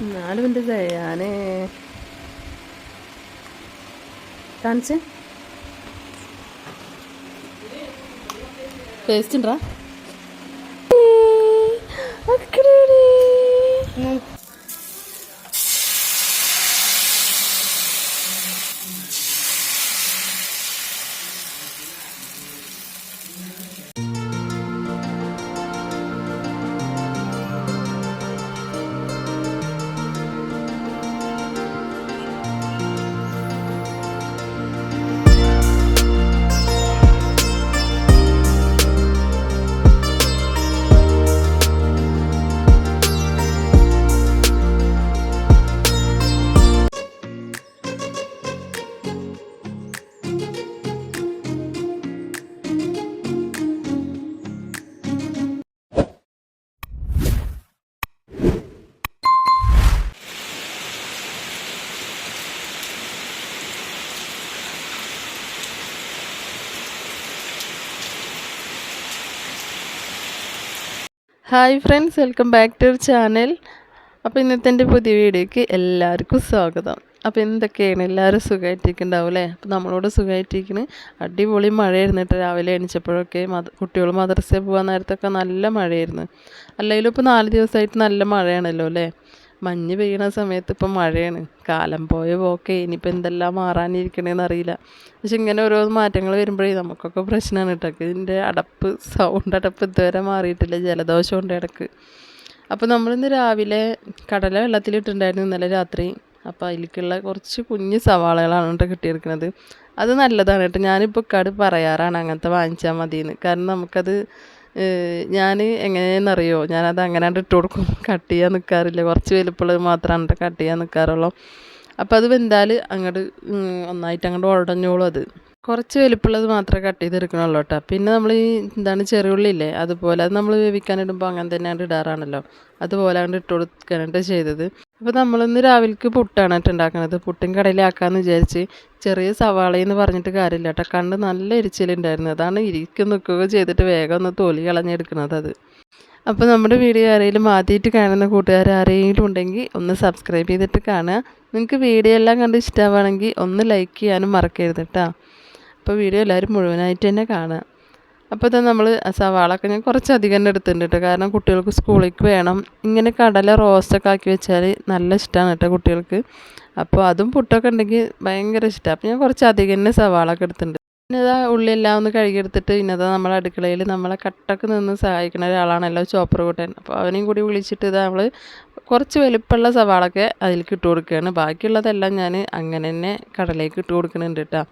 എന്നാലും എന്റെ ദയാനെ കാണിച്ച്. ടേസ്റ്റ് ഉണ്ടാ? Hi friends welcome back to our channel. അപ്പോൾ ഇന്നത്തെ എന്റെ പുതിയ വീഡിയോയ്ക്ക് എല്ലാവർക്കും സ്വാഗതം. അപ്പോൾ എന്തൊക്കെയാണ്? എല്ലാവരും സുഖമായിട്ടിരിക്കുന്നുണ്ടാവും അല്ലേ? അപ്പോൾ നമ്മളോട് സുഖമായിട്ടിരിക്കുന്നു അടിപൊളി മഴയായിരുന്നു കേട്ടോ. രാവിലെ എണീച്ചപ്പോഴൊക്കെ മദ കുട്ടികൾ മദ്രസയിൽ പോകാൻ നേരത്തൊക്കെ നല്ല മഴയായിരുന്നു. അല്ലെങ്കിലും ഇപ്പോൾ നാല് ദിവസമായിട്ട് നല്ല മഴയാണല്ലോ അല്ലേ? മഞ്ഞ് പെയ്യണ സമയത്ത് ഇപ്പം മഴയാണ്. കാലം പോയ പോക്കെ ഇനിയിപ്പോൾ എന്തെല്ലാം മാറാനിരിക്കണേന്ന് അറിയില്ല. പക്ഷെ ഇങ്ങനെ ഓരോ മാറ്റങ്ങൾ വരുമ്പോഴേ നമുക്കൊക്കെ പ്രശ്നമാണ് കേട്ടോ. ഇതിന്റെ അടപ്പ് സൗണ്ട് അടപ്പ് ഇതുവരെ മാറിയിട്ടില്ല ജലദോഷം ഉണ്ട് ഇടയ്ക്ക്. അപ്പോൾ നമ്മളിന്ന് രാവിലെ കടല വെള്ളത്തിലിട്ടുണ്ടായിരുന്നു ഇന്നലെ രാത്രി. അപ്പോൾ അതിലേക്കുള്ള കുറച്ച് കുഞ്ഞ് സവാളകളാണ് കേട്ടോ കിട്ടിയിരിക്കുന്നത്. അത് നല്ലതാണ് കേട്ടോ. ഞാനിപ്പോൾ കട് പറയാറാണ് അങ്ങനത്തെ വാങ്ങിച്ചാൽ മതിയെന്ന്. കാരണം നമുക്കത് ഞാൻ എങ്ങനെയെന്നറിയോ ഞാനത് അങ്ങനെ ഇട്ട് കൊടുക്കും. കട്ട് ചെയ്യാൻ നിൽക്കാറില്ല കുറച്ച് വലുപ്പമുള്ളത് മാത്രമാണ് കട്ട് ചെയ്യാൻ നിൽക്കാറുള്ളൂ അപ്പോൾ അത് വെന്താൽ അങ്ങോട്ട് ഒന്നായിട്ട് അങ്ങോട്ട് ഉടഞ്ഞോളും അത്. കുറച്ച് വലിപ്പമുള്ളത് മാത്രമേ കട്ട് ചെയ്തെടുക്കണുള്ളൂ കേട്ടോ. പിന്നെ നമ്മൾ ഈ എന്താണ് ചെറുള്ളി ഇല്ലേ അതുപോലെ അത് നമ്മൾ വേവിക്കാനിടുമ്പോൾ അങ്ങനെ തന്നെയാണ് ഇടാറാണല്ലോ. അതുപോലെ അങ്ങോട്ട് ഇട്ട് കൊടുക്കാനായിട്ട് ചെയ്തത്. അപ്പോൾ നമ്മളിന്ന് രാവിലേക്ക് പുട്ടാണ് ഉണ്ടാക്കുന്നത് പുട്ടും കടയിലാക്കാമെന്ന് വിചാരിച്ച് ചെറിയ സവാളയെന്ന് പറഞ്ഞിട്ട് കാര്യമില്ല കേട്ടോ. കണ്ട് നല്ല എരിച്ചിലുണ്ടായിരുന്നു. അതാണ് ഇരിക്കും നിൽക്കുകയോ ചെയ്തിട്ട് വേഗം ഒന്ന് തൊലി കളഞ്ഞെടുക്കുന്നത് അത്. അപ്പോൾ നമ്മുടെ വീഡിയോ ആരെങ്കിലും ആദ്യമായിട്ട് കാണുന്ന കൂട്ടുകാർ ആരെങ്കിലും ഉണ്ടെങ്കിൽ ഒന്ന് സബ്സ്ക്രൈബ് ചെയ്തിട്ട് കാണുക. നിങ്ങൾക്ക് വീഡിയോ എല്ലാം കണ്ട് ഇഷ്ടമാവുകയാണെങ്കിൽ ഒന്ന് ലൈക്ക് ചെയ്യാനും മറക്കരുത് കേട്ടോ. അപ്പോൾ വീഡിയോ എല്ലാവരും മുഴുവനായിട്ട് തന്നെ കാണുക. അപ്പോൾ തന്നെ നമ്മൾ സവാളൊക്കെ ഞാൻ കുറച്ചധികം തന്നെ എടുത്തിട്ടുണ്ട് കേട്ടോ കാരണം കുട്ടികൾക്ക് സ്കൂളിലേക്ക് വേണം. ഇങ്ങനെ കടല റോസ്റ്റൊക്കെ ആക്കി വെച്ചാൽ നല്ല ഇഷ്ടമാണ് കേട്ടോ കുട്ടികൾക്ക്. അപ്പോൾ അതും പുട്ടൊക്കെ ഉണ്ടെങ്കിൽ ഭയങ്കര ഇഷ്ടമാണ് അപ്പോൾ ഞാൻ കുറച്ച് അധികം തന്നെ സവാളൊക്കെ എടുത്തിട്ടുണ്ട്. പിന്നെ ഇതാ ഉള്ളിയെല്ലാം ഒന്ന് കഴുകിയെടുത്തിട്ട് ഇന്നതാ നമ്മളെ അടുക്കളയിൽ നമ്മളെ കട്ടക്ക് നിന്ന് സഹായിക്കുന്ന ഒരാളാണല്ലോ ചോപ്പർ കൂട്ടൻ. അപ്പോൾ അവനെയും കൂടി വിളിച്ചിട്ട് ഇതാ നമ്മൾ കുറച്ച് വലുപ്പമുള്ള സവാളൊക്കെ അതിലേക്ക് ഇട്ട് കൊടുക്കുകയാണ്. ബാക്കിയുള്ളതെല്ലാം ഞാൻ അങ്ങനെ തന്നെ കടലേക്ക് ഇട്ട് കൊടുക്കുന്നുണ്ട് കേട്ടോ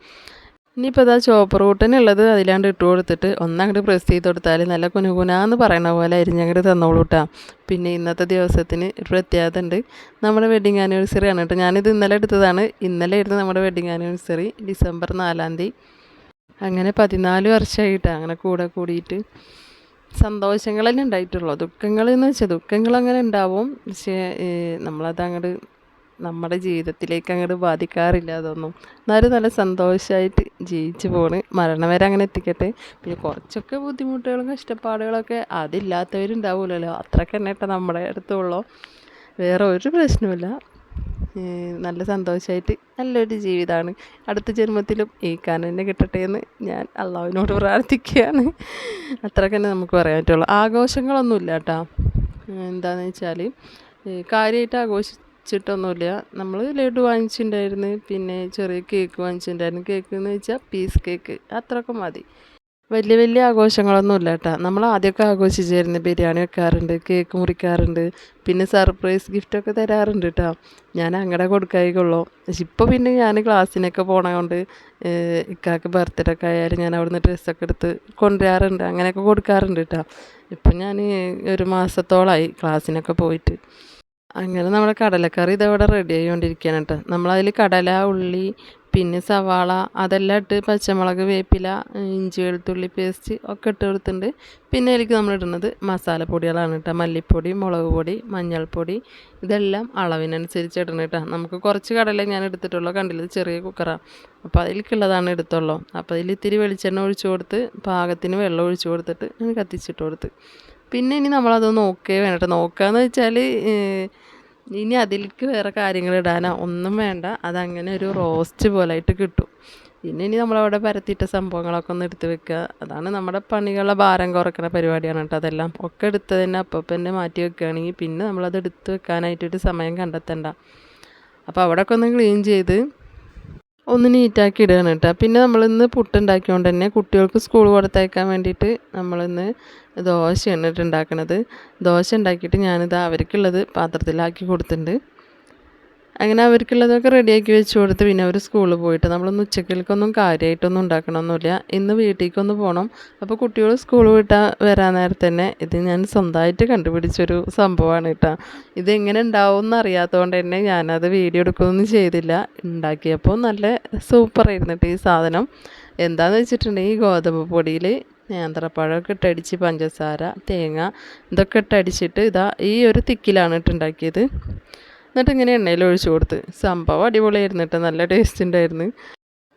ഇനിയിപ്പോൾ ചോപ്പർ കൂട്ടനുള്ളത് അതിലാണ്ട് ഇട്ട് കൊടുത്തിട്ട് ഒന്നങ്ങോട്ട് പ്രസ് ചെയ്ത് കൊടുത്താൽ നല്ല കുനുകുനാന്ന് പറയണ പോലെ അരിഞ്ഞങ്ങോട്ട് തന്നോളൂ കേട്ടോ പിന്നെ ഇന്നത്തെ ദിവസത്തിന് ഒരു പ്രത്യേകത ഉണ്ട് നമ്മുടെ വെഡിങ് ആനിവേഴ്സറി ആണ് കേട്ടോ ഞാനിത് ഇന്നലെ എടുത്തതാണ്. ഇന്നലെ ആയിരുന്നു നമ്മുടെ വെഡിങ് ആനിവേഴ്സറി ഡിസംബർ നാലാം തീയതി. അങ്ങനെ പതിനാല് വർഷമായിട്ടാണ് അങ്ങനെ കൂടെ കൂടിയിട്ട്. സന്തോഷങ്ങൾ ഉണ്ടായിട്ടുള്ളൂ ദുഃഖങ്ങൾ എന്ന് വെച്ചാൽ ദുഃഖങ്ങൾ അങ്ങനെ ഉണ്ടാവും പക്ഷേ നമ്മളത് അങ്ങോട്ട് നമ്മുടെ ജീവിതത്തിലേക്ക് അങ്ങോട്ട് ബാധിക്കാറില്ല അതൊന്നും. എന്നാലും നല്ല സന്തോഷമായിട്ട് ജീവിച്ചു പോണ്. മരണം വരെ അങ്ങനെ എത്തിക്കട്ടെ. പിന്നെ കുറച്ചൊക്കെ ബുദ്ധിമുട്ടുകളും കഷ്ടപ്പാടുകളൊക്കെ അതില്ലാത്തവരുണ്ടാവില്ലല്ലോ അത്രയ്ക്ക് തന്നെ കേട്ടോ നമ്മുടെ അടുത്തുള്ളൂ. വേറെ ഒരു പ്രശ്നമില്ല നല്ല സന്തോഷമായിട്ട് നല്ലൊരു ജീവിതമാണ് അടുത്ത ജന്മത്തിലും ഈ കാനനെ കിട്ടട്ടെ എന്ന് ഞാൻ അള്ളാവിനോട് പ്രാർത്ഥിക്കുകയാണ്. അത്രയ്ക്ക് തന്നെ നമുക്ക് പറയാൻ പറ്റുള്ളൂ. ആഘോഷങ്ങളൊന്നുമില്ല കേട്ടോ. എന്താണെന്ന് വെച്ചാൽ കാര്യമായിട്ട് ആഘോഷിച്ചിട്ടൊന്നുമില്ല നമ്മൾ ലഡു വാങ്ങിച്ചിട്ടുണ്ടായിരുന്നു. പിന്നെ ചെറിയ കേക്ക് വാങ്ങിച്ചിട്ടുണ്ടായിരുന്നു. കേക്ക് എന്ന് വെച്ചാൽ പീസ് കേക്ക്. അത്രയൊക്കെ മതി. വലിയ വലിയ ആഘോഷങ്ങളൊന്നും ഇല്ല കേട്ടോ. നമ്മൾ ആദ്യമൊക്കെ ആഘോഷിച്ചായിരുന്നു ബിരിയാണി വെക്കാറുണ്ട് കേക്ക് മുറിക്കാറുണ്ട് പിന്നെ സർപ്രൈസ് ഗിഫ്റ്റൊക്കെ തരാറുണ്ട് കേട്ടോ. ഞാൻ അങ്ങനെ കൊടുക്കായിക്കൊള്ളൂ. പക്ഷെ ഇപ്പോൾ പിന്നെ ഞാൻ ക്ലാസ്സിനൊക്കെ പോണതുകൊണ്ട് ഇക്കാക്ക് ബർത്ത്ഡേ ഒക്കെ ആയാലും ഞാൻ അവിടുന്ന് ഡ്രസ്സൊക്കെ എടുത്ത് കൊണ്ടുവരാറുണ്ട്. അങ്ങനെയൊക്കെ കൊടുക്കാറുണ്ട് കേട്ടോ. ഇപ്പം ഞാൻ ഒരു മാസത്തോളമായി ക്ലാസ്സിനൊക്കെ പോയിട്ട്. അങ്ങനെ നമ്മുടെ കടലക്കറി ഇതവിടെ റെഡി ആയിക്കൊണ്ടിരിക്കുകയാണ് കേട്ടോ. നമ്മളതിൽ കടല ഉള്ളി പിന്നെ സവാള അതെല്ലാം ഇട്ട് പച്ചമുളക് വേപ്പില ഇഞ്ചി വെളുത്തുള്ളി പേസ്റ്റ് ഒക്കെ ഇട്ട് കൊടുത്തിട്ടുണ്ട്. പിന്നെ അതിലേക്ക് നമ്മൾ ഇടുന്നത് മസാലപ്പൊടികളാണ് കേട്ടോ. മല്ലിപ്പൊടി മുളക് പൊടി മഞ്ഞൾപ്പൊടി ഇതെല്ലാം അളവിനനുസരിച്ച് ഇടണം കേട്ടോ. നമുക്ക് കുറച്ച് കടല ഞാൻ എടുത്തിട്ടുള്ളൂ. കണ്ടില്ല? ചെറിയ കുക്കറാണ് അപ്പോൾ അതിലേക്കുള്ളതാണ് എടുത്തുള്ളൂ. അപ്പോൾ അതിൽ ഇത്തിരി വെളിച്ചെണ്ണ ഒഴിച്ചു കൊടുത്ത് പാകത്തിന് വെള്ളം ഒഴിച്ചു കൊടുത്തിട്ട് ഞാൻ കത്തിച്ചിട്ട് കൊടുത്ത്. പിന്നെ ഇനി നമ്മളത് നോക്കേ വേണ്ട നോക്കാന്ന് വെച്ചാൽ ഇനി അതിലേക്ക് വേറെ കാര്യങ്ങൾ ഇടാനോ. ഒന്നും വേണ്ട. അതങ്ങനെ ഒരു റോസ്റ്റ് പോലായിട്ട് കിട്ടും. പിന്നെ ഇനി നമ്മളവിടെ പരത്തിയിട്ട സംഭവങ്ങളൊക്കെ ഒന്ന് എടുത്ത് വെക്കുക. അതാണ് നമ്മുടെ പണികളുടെ ഭാരം കുറയ്ക്കുന്ന പരിപാടിയാണ് കേട്ടോ അതെല്ലാം. ഒക്കെ എടുത്ത് തന്നെ അപ്പം തന്നെ മാറ്റി വെക്കുകയാണെങ്കിൽ പിന്നെ നമ്മളത് എടുത്ത് വെക്കാനായിട്ടൊരു സമയം കണ്ടെത്തണ്ട. അപ്പോൾ അവിടെയൊക്കെ ഒന്ന് ക്ലീൻ ചെയ്ത് ഒന്ന് നീറ്റാക്കി ഇടുകയാണ് കേട്ടോ. പിന്നെ നമ്മളിന്ന് പുട്ടുണ്ടാക്കിയോണ്ട് തന്നെ കുട്ടികൾക്ക് സ്കൂൾ കൊടുത്തയക്കാൻ വേണ്ടിയിട്ട് നമ്മളിന്ന് ദോശയാണ് കേട്ടോ ഉണ്ടാക്കണത് ദോശ ഉണ്ടാക്കിയിട്ട് ഞാനിത് അവർക്കുള്ളത് പാത്രത്തിലാക്കി കൊടുത്തിട്ടുണ്ട്. അങ്ങനെ അവർക്കുള്ളതൊക്കെ റെഡിയാക്കി വെച്ച് കൊടുത്ത് പിന്നെ അവർ സ്കൂളിൽ പോയിട്ട്. നമ്മളൊന്നും ഉച്ചക്കൽക്കൊന്നും കാര്യമായിട്ടൊന്നും ഉണ്ടാക്കണമൊന്നുമില്ല ഇന്ന് വീട്ടിലേക്കൊന്ന് പോകണം അപ്പോൾ കുട്ടികൾ സ്കൂൾ വിട്ടാൽ വരാൻ നേരത്തെ തന്നെ ഇത് ഞാൻ സ്വന്തമായിട്ട് കണ്ടുപിടിച്ചൊരു സംഭവമാണ് കേട്ടോ. ഇതെങ്ങനെ ഉണ്ടാവും എന്ന് അറിയാത്തതുകൊണ്ട് തന്നെ ഞാനത് വീഡിയോ എടുക്കുകയൊന്നും ചെയ്തില്ല. ഉണ്ടാക്കിയപ്പോൾ നല്ല സൂപ്പറായിരുന്നു കേട്ടോ ഈ സാധനം. എന്താണെന്ന് വെച്ചിട്ടുണ്ടെങ്കിൽ ഗോതമ്പ് പൊടിയിൽ നേന്ത്രപ്പഴമൊക്കെ ഇട്ടടിച്ച് പഞ്ചസാര തേങ്ങ ഇതൊക്കെ ഇട്ടടിച്ചിട്ട് ഇതാ ഈ ഒരു തിക്കിലാണ് ഇട്ടുണ്ടാക്കിയത് എന്നിട്ട് ഇങ്ങനെ എണ്ണയിൽ ഒഴിച്ചു കൊടുത്ത്. സംഭവം അടിപൊളിയായിരുന്നു കേട്ടോ നല്ല ടേസ്റ്റ് ഉണ്ടായിരുന്നു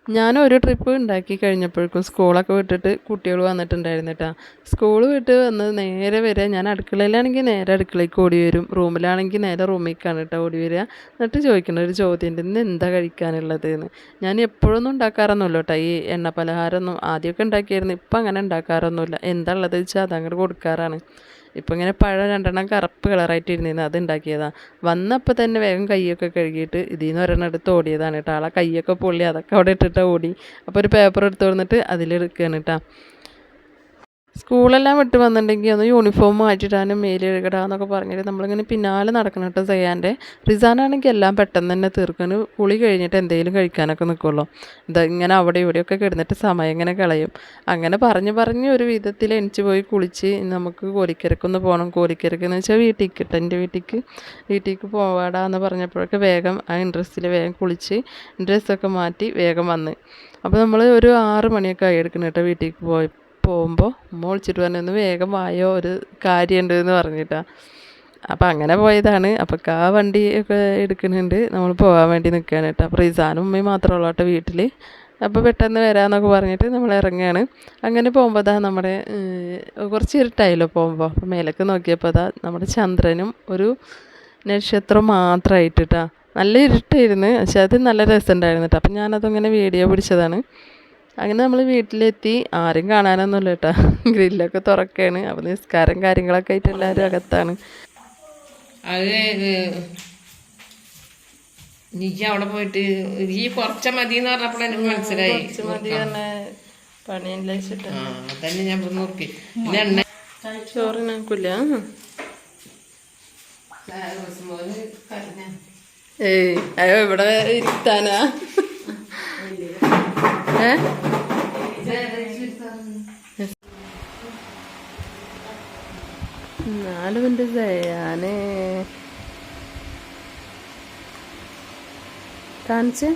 ഞാൻ ഒരു ട്രിപ്പ് ഉണ്ടാക്കി കഴിഞ്ഞപ്പോഴേക്കും സ്കൂളൊക്കെ വിട്ടിട്ട് കുട്ടികൾ വന്നിട്ടുണ്ടായിരുന്നു കേട്ടോ സ്കൂൾ വിട്ട് വന്ന് നേരെ വരിക ഞാൻ അടുക്കളയിലാണെങ്കിൽ നേരെ അടുക്കളയ്ക്ക് ഓടി വരും. റൂമിലാണെങ്കിൽ നേരെ റൂമിലേക്കാണ് കേട്ടോ ഓടി വരിക. എന്നിട്ട് ചോദിക്കുന്ന ഒരു ചോദ്യം ഇന്ന് എന്താ കഴിക്കാനുള്ളത് എന്ന്. ഞാൻ എപ്പോഴൊന്നും ഉണ്ടാക്കാറൊന്നുമില്ല കേട്ടോ ഈ എണ്ണ പലഹാരമൊന്നും ആദ്യമൊക്കെ ഉണ്ടാക്കിയായിരുന്നു. ഇപ്പം അങ്ങനെ ഉണ്ടാക്കാറൊന്നുമില്ല എന്താ ഉള്ളത് വെച്ചാൽ അതങ്ങോട്ട് കൊടുക്കാറാണ്. ഇപ്പം ഇങ്ങനെ പഴം രണ്ടെണ്ണം കറുപ്പ് കളറായിട്ട് ഇരുന്നിരുന്നു അത് ഉണ്ടാക്കിയതാണ് വന്നപ്പോൾ തന്നെ വേഗം കൈയൊക്കെ കഴുകിയിട്ട് ഇതിൽ നിന്ന് ഒരെണ്ണം എടുത്ത് ഓടിയതാണ് കേട്ടോ. ആളെ കൈയൊക്കെ പൊള്ളി അതൊക്കെ അവിടെ ഇട്ടിട്ട് ഓടി. അപ്പോൾ ഒരു പേപ്പർ എടുത്ത് കൊടുത്തിട്ട് അതിലെടുക്കുകയാണ് കേട്ടോ. സ്കൂളെല്ലാം വിട്ട് വന്നിട്ടുണ്ടെങ്കിൽ ഒന്ന് യൂണിഫോം മാറ്റിയിടാനും മേൽ കഴുകിടാന്നൊക്കെ പറഞ്ഞിട്ട് നമ്മളിങ്ങനെ പിന്നാലെ നടക്കണം കേട്ടോ ചെയ്യാന്റെ റിസാനാണെങ്കിൽ എല്ലാം പെട്ടെന്ന് തന്നെ തീർക്കാന് കുളി കഴിഞ്ഞിട്ട് എന്തെങ്കിലും കഴിക്കാനൊക്കെ നിൽക്കുള്ളൂ ഇത് ഇങ്ങനെ അവിടെ ഇവിടെയൊക്കെ കിടന്നിട്ട് സമയം ഇങ്ങനെ കളയും. അങ്ങനെ പറഞ്ഞ് പറഞ്ഞ് ഒരു വിധത്തിൽ എണിച്ച് പോയി കുളിച്ച് നമുക്ക് കോലിക്കരക്കൊന്ന് പോകണം കോലിക്കരക്ക് എന്ന് വെച്ചാൽ വീട്ടിലേക്ക് കേട്ടോ എന്റെ വീട്ടിലേക്ക് വീട്ടിലേക്ക് പോവാടാ എന്ന് പറഞ്ഞപ്പോഴൊക്കെ വേഗം ആ ഇൻട്രസ്റ്റിൽ വേഗം കുളിച്ച് ഡ്രസ്സൊക്കെ മാറ്റി വേഗം വന്ന്. അപ്പോൾ നമ്മൾ ഒരു ആറ് മണിയൊക്കെ ആയി എടുക്കണം കേട്ടോ വീട്ടിലേക്ക് പോയി പോകുമ്പോൾ മോൾ വിളിച്ചിട്ട് പറഞ്ഞു ഒന്ന് വേഗം വായോ ഒരു കാര്യമുണ്ട് എന്ന് പറഞ്ഞിട്ടാണ് അപ്പം അങ്ങനെ പോയതാണ്. അപ്പം ആ വണ്ടി ഒക്കെ എടുക്കുന്നുണ്ട് നമ്മൾ പോകാൻ വേണ്ടി നിൽക്കുകയാണ് കേട്ടോ. അപ്പോൾ റിസാനും ഉമ്മയും മാത്രമേ ഉള്ളൂ കേട്ടോ വീട്ടിൽ അപ്പോൾ പെട്ടെന്ന് വരാമെന്നൊക്കെ പറഞ്ഞിട്ട് നമ്മൾ ഇറങ്ങുകയാണ് അങ്ങനെ പോകുമ്പോൾ അതാ നമ്മുടെ കുറച്ച് ഇരുട്ടായല്ലോ പോകുമ്പോൾ അപ്പോൾ മേലേക്ക് നോക്കിയപ്പോൾ അതാ നമ്മുടെ ചന്ദ്രനും ഒരു നക്ഷത്രം മാത്രമായിട്ട് കേട്ടോ നല്ല ഇരുട്ടായിരുന്നു. പക്ഷെ അത് നല്ല രസമുണ്ടായിരുന്നു കേട്ടോ അപ്പം ഞാനതങ്ങനെ വീഡിയോ പിടിച്ചതാണ്. അങ്ങനെ നമ്മൾ വീട്ടിലെത്തി. ആരും കാണാനൊന്നുമില്ല കേട്ടോ. ഗ്രില്ലൊക്കെ തുറക്കാണ്. അപ്പൊ നിസ്കാരം കാര്യങ്ങളൊക്കെ ആയിട്ട് എല്ലാവരും അകത്താണ്. അത് നീക്ക് അവിടെ പോയിട്ട് ഈ കുറച്ച മതി എന്ന് പറഞ്ഞപ്പോൾ എനിക്ക് മനസ്സിലായി അതന്നെ ഞാൻ നോക്കി. പിന്നെ എണ്ണ ചോറിനാക്കൂല ഏയ് അയ്യോ ഇവിടെ ഇരുത്താനാ ഏ? എന്നാലും മിനിറ്റ് ചെയ്യാനേ കാണിച്ച്?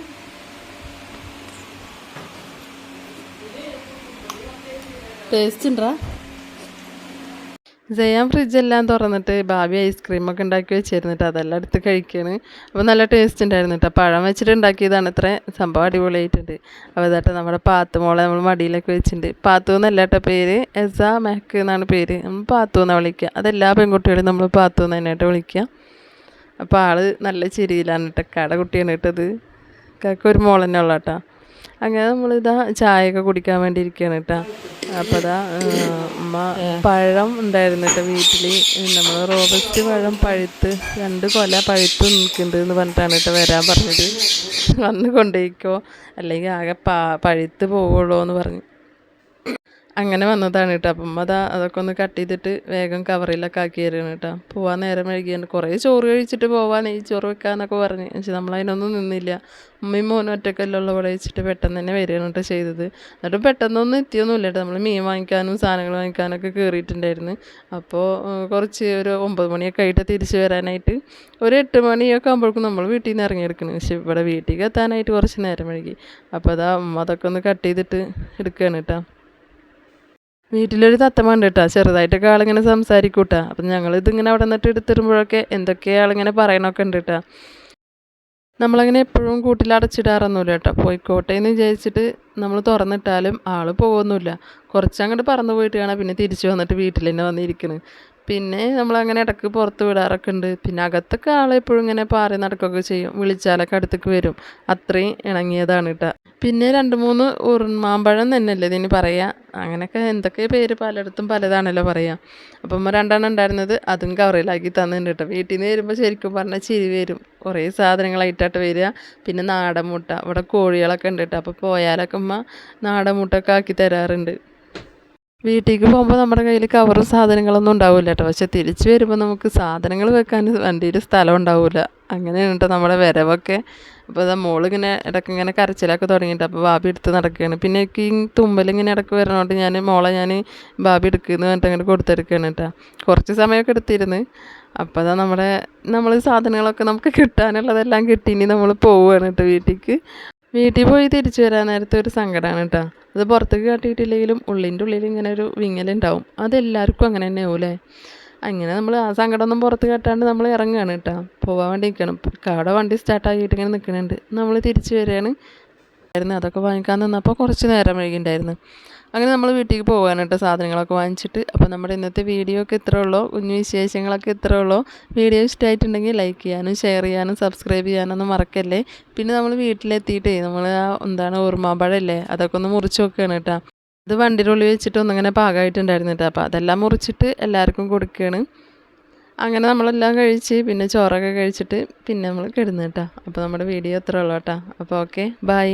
ടേസ്റ്റ് ഉണ്ടോ? ജയാൻ ഫ്രിഡ്ജെല്ലാം തുറന്നിട്ട് ഭാവി ഐസ്ക്രീം ഒക്കെ ഉണ്ടാക്കി വെച്ചിരുന്നിട്ട് അതെല്ലാം എടുത്ത് കഴിക്കുകയാണ് അപ്പോൾ നല്ല ടേസ്റ്റ് ഉണ്ടായിരുന്നു കേട്ടോ. പഴം വെച്ചിട്ട് ഉണ്ടാക്കിയതാണ്. ഇത്ര സംഭവം അടിപൊളിയായിട്ടുണ്ട്. അപ്പോൾ ഇതാട്ടെ നമ്മുടെ പാത്തു മോളെ നമ്മൾ മടിയിലൊക്കെ വെച്ചിട്ടുണ്ട്. പാത്തു എന്നല്ല കേട്ടോ പേര്. എസ മെഹക്ക് എന്നാണ് പേര്. നമ്മൾ പാത്തു എന്നാണ് വിളിക്കുക. അതെല്ലാ പെൺകുട്ടികളും നമ്മൾ പാത്തു എന്ന് തന്നെയായിട്ട് വിളിക്കുക. അപ്പോൾ ആൾ നല്ല ചിരിയിലാണ് കേട്ടോ. കട കുട്ടിയാണ് കേട്ടത് കാക്ക ഒരു മോൾ തന്നെ ഉള്ള കേട്ടോ. അങ്ങനെ നമ്മളിതാ ചായയൊക്കെ കുടിക്കാൻ വേണ്ടി ഇരിക്കുകയാണ് കേട്ടോ. അപ്പോൾ ഇതാ അമ്മ പഴം ഉണ്ടായിരുന്നു കേട്ടോ വീട്ടിൽ നമ്മൾ റോബസ്റ്റ് പഴം പഴുത്ത് രണ്ട് കൊല പഴുത്ത് നിൽക്കുന്നുണ്ട് എന്ന് പറഞ്ഞിട്ടാണ് കേട്ടോ വരാൻ പറഞ്ഞത്. വന്ന് കൊണ്ടേക്കോ അല്ലെങ്കിൽ ആകെ പഴുത്ത് പോവുള്ളൂ എന്ന് പറഞ്ഞു. അങ്ങനെ വന്നതാണ് കേട്ടോ. അപ്പം അതാ അതൊക്കെ ഒന്ന് കട്ട് ചെയ്തിട്ട് വേഗം കവറിലൊക്കെ ആക്കി തരുകയാണ് കേട്ടോ. പോവാൻ നേരം വൈകിയാണ്. കുറേ ചോറ് കഴിച്ചിട്ട് പോവാൻ ഈ ചോറ് വെക്കാന്നൊക്കെ പറഞ്ഞ്. പക്ഷെ നമ്മളതിനൊന്നും നിന്നില്ല. അമ്മയും മോനും ഒറ്റക്കല്ലുള്ള പോലെ വെച്ചിട്ട് പെട്ടെന്ന് തന്നെ വരികയാണ് കേട്ടോ ചെയ്തത്. എന്നിട്ട് പെട്ടെന്നൊന്നും എത്തിയൊന്നുമില്ല കേട്ടോ. നമ്മൾ മീൻ വാങ്ങിക്കാനും സാധനങ്ങൾ വാങ്ങിക്കാനൊക്കെ കയറിയിട്ടുണ്ടായിരുന്നു അപ്പോൾ കുറച്ച് ഒരു ഒമ്പത് മണിയൊക്കെ ആയിട്ട് തിരിച്ച് വരാനായിട്ട് ഒരു എട്ട് മണിയൊക്കെ ആകുമ്പോഴേക്കും നമ്മൾ വീട്ടിൽ നിന്ന് ഇറങ്ങിയെടുക്കണം. പക്ഷെ ഇവിടെ വീട്ടിലേക്ക് എത്താനായിട്ട് കുറച്ച് നേരം വൈകി. അപ്പോൾ അതാ അമ്മ അതൊക്കെ ഒന്ന് കട്ട് ചെയ്തിട്ട് എടുക്കുകയാണ് കേട്ടോ. വീട്ടിലൊരു തത്തമ്മ കേട്ടോ. ചെറുതായിട്ടൊക്കെ ആളിങ്ങനെ സംസാരിക്കൂട്ടാ. അപ്പം ഞങ്ങൾ ഇതിങ്ങനെ അവിടെ നിന്നിട്ട് എടുത്തിടുമ്പോഴൊക്കെ എന്തൊക്കെ ആളിങ്ങനെ പറയണൊക്കെ ഉണ്ട് കേട്ടോ. നമ്മളങ്ങനെ എപ്പോഴും കൂട്ടിലടച്ചിടാറൊന്നുമില്ല കേട്ടോ. പോയിക്കോട്ടെ എന്ന് വിചാരിച്ചിട്ട് നമ്മൾ തുറന്നിട്ടാലും ആൾ പോകുന്നില്ല കുറച്ചങ്ങോട്ട് പറന്നു പോയിട്ട് കാണാം. പിന്നെ തിരിച്ചു വന്നിട്ട് വീട്ടിൽ തന്നെ വന്നിരിക്കുന്നത് പിന്നെ നമ്മളങ്ങനെ ഇടയ്ക്ക് പുറത്ത് വിടാറൊക്കെ ഉണ്ട് പിന്നെ അകത്തൊക്കെ ആളെപ്പോഴും ഇങ്ങനെ പാറി നടക്കുകയൊക്കെ ചെയ്യും. വിളിച്ചാലൊക്കെ അടുത്തേക്ക് വരും. അത്രയും ഇണങ്ങിയതാണ് കേട്ടോ പിന്നെ രണ്ട് മൂന്ന് ഉറുമാമ്പഴം തന്നെയല്ലേ ഇതിന് പറയുക അങ്ങനെയൊക്കെ എന്തൊക്കെ പേര് പലയിടത്തും പലതാണല്ലോ പറയുക അപ്പം രണ്ടെണ്ണം ഉണ്ടായിരുന്നത് അതും കവറിലാക്കി തന്നിട്ടുണ്ട് കേട്ടോ വീട്ടിൽ നിന്ന് വരുമ്പോൾ ശരിക്കും പറഞ്ഞാൽ ചിരി വരും. കുറേ സാധനങ്ങളായിട്ടാട്ട് വരിക. പിന്നെ നാടൻ മുട്ട. ഇവിടെ കോഴികളൊക്കെ ഉണ്ട് കേട്ടോ അപ്പോൾ പോയാലൊക്കെ ഉമ്മ നാടൻ മുട്ടൊക്കെ ആക്കി തരാറുണ്ട്. വീട്ടിലേക്ക് പോകുമ്പോൾ നമ്മുടെ കയ്യിൽ കവറും സാധനങ്ങളൊന്നും ഉണ്ടാവില്ല കേട്ടോ പക്ഷെ തിരിച്ചു വരുമ്പോൾ നമുക്ക് സാധനങ്ങൾ വെക്കാൻ വണ്ടിയിൽ സ്ഥലം ഉണ്ടാവില്ല അങ്ങനെയാണ് കേട്ടോ നമ്മുടെ വരവൊക്കെ. അപ്പോൾ ഇതാ മോളിങ്ങനെ ഇടയ്ക്ക് ഇങ്ങനെ കരച്ചിലൊക്കെ തുടങ്ങിയിട്ട് അപ്പോൾ ബാബി എടുത്ത് നടക്കുകയാണ് പിന്നെ എനിക്ക് ഈ തുമ്പലിങ്ങനെ ഇടയ്ക്ക് വരണോണ്ട് ഞാൻ മോളെ ഞാൻ ബാബി എടുക്കുന്നു പറഞ്ഞിട്ട് അങ്ങനെ കൊടുത്തെടുക്കുകയാണ് കേട്ടോ കുറച്ച് സമയമൊക്കെ എടുത്തിരുന്നു. അപ്പോൾ അതാ നമ്മുടെ നമ്മൾ സാധനങ്ങളൊക്കെ നമുക്ക് കിട്ടാനുള്ളതെല്ലാം കിട്ടി. ഇനി നമ്മൾ പോവുകയാണ് കേട്ടോ വീട്ടിലേക്ക് വീട്ടിൽ പോയി തിരിച്ചു വരാൻ നേരത്തെ ഒരു സങ്കടമാണ് കേട്ടോ അത് പുറത്തേക്ക് കാട്ടിയിട്ടില്ലെങ്കിലും ഉള്ളിന്റെ ഉള്ളിൽ ഇങ്ങനെ ഒരു വിങ്ങലുണ്ടാവും. അതെല്ലാവർക്കും അങ്ങനെ തന്നെ ആവൂലേ അങ്ങനെ നമ്മൾ ആ സങ്കടമൊന്നും പുറത്ത് കാട്ടാണ്ട് നമ്മൾ ഇറങ്ങുകയാണ് കേട്ടോ. പോകാൻ വേണ്ടി നിൽക്കണം കാടെ വണ്ടി സ്റ്റാർട്ടാക്കിയിട്ട് ഇങ്ങനെ നിൽക്കുന്നുണ്ട്. നമ്മൾ തിരിച്ചു വരികയാണ്. അതൊക്കെ വാങ്ങിക്കാൻ നിന്നപ്പോൾ കുറച്ച് നേരം വൈകിണ്ടായിരുന്നു അങ്ങനെ നമ്മൾ വീട്ടിലേക്ക് പോകാൻ കേട്ടോ സാധനങ്ങളൊക്കെ വാങ്ങിച്ചിട്ട്. അപ്പോൾ നമ്മുടെ ഇന്നത്തെ വീഡിയോ ഒക്കെ ഇത്രേ ഉള്ളൂ. കുഞ്ഞു വിശേഷങ്ങളൊക്കെ ഇത്രേ ഉള്ളൂ. വീഡിയോ ഇഷ്ടമായിട്ടുണ്ടെങ്കിൽ ലൈക്ക് ചെയ്യാനും ഷെയർ ചെയ്യാനും സബ്സ്ക്രൈബ് ചെയ്യാനൊന്നും മറക്കല്ലേ? പിന്നെ നമ്മൾ വീട്ടിലെത്തിയിട്ടേ നമ്മൾ ആ എന്താണ് ഉറുമാമ്പഴല്ലേ അതൊക്കെ ഒന്ന് മുറിച്ച് നോക്കുകയാണ് കേട്ടോ അത് വണ്ടിയുടെ ഉള്ളിൽ വെച്ചിട്ട് ഒന്നിങ്ങനെ പാകമായിട്ടുണ്ടായിരുന്നു കേട്ടോ അപ്പോൾ അതെല്ലാം മുറിച്ചിട്ട് എല്ലാവർക്കും കൊടുക്കുകയാണ് അങ്ങനെ നമ്മളെല്ലാം കഴിച്ച് പിന്നെ ചോറൊക്കെ കഴിച്ചിട്ട് പിന്നെ നമ്മൾ കിടന്നു കേട്ടോ അപ്പോൾ നമ്മുടെ വീഡിയോ ഇത്രേ ഉള്ളൂ കേട്ടോ അപ്പോൾ ഓക്കെ ബൈ